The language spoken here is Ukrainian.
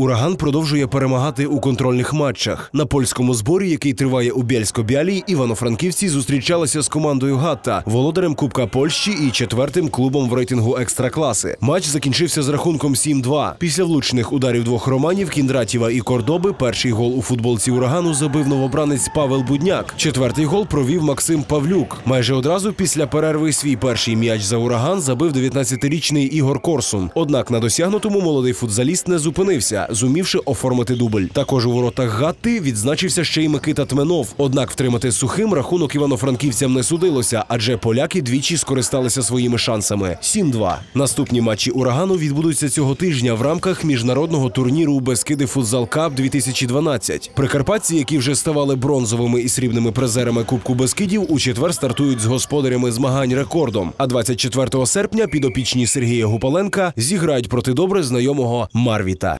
Ураган продовжує перемагати у контрольних матчах. На польському зборі, який триває у Бєльсько-Бялі, івано-франківці зустрічалися з командою Гатта, володарем Кубка Польщі і четвертим клубом в рейтингу екстракласи. Матч закінчився з рахунком 7-2. Після влучних ударів двох романів Кіндратєва і Кордоби перший гол у футболці урагану забив новобранець Павел Будняк. Четвертий гол провів Максим Павлюк. Майже одразу після перерви свій перший м'яч за ураган забив 19-річний Ігор Корсун. Однак на досягнутому молодий футзаліст не зупинився, зумівши оформити дубль. Також у воротах Гатти відзначився ще й Микита Тменов. Однак втримати сухим рахунок івано-франківцям не судилося, адже поляки двічі скористалися своїми шансами. 7-2. Наступні матчі урагану відбудуться цього тижня в рамках міжнародного турніру Бескиди Футзал Кап 2012. Прикарпатці, які вже ставали бронзовими і срібними призерами Кубку Бескидів, у четвер стартують з господарями змагань рекордом. А 24 серпня підопічні Сергія Гупаленка зіграють проти добре знайомого Марвіта.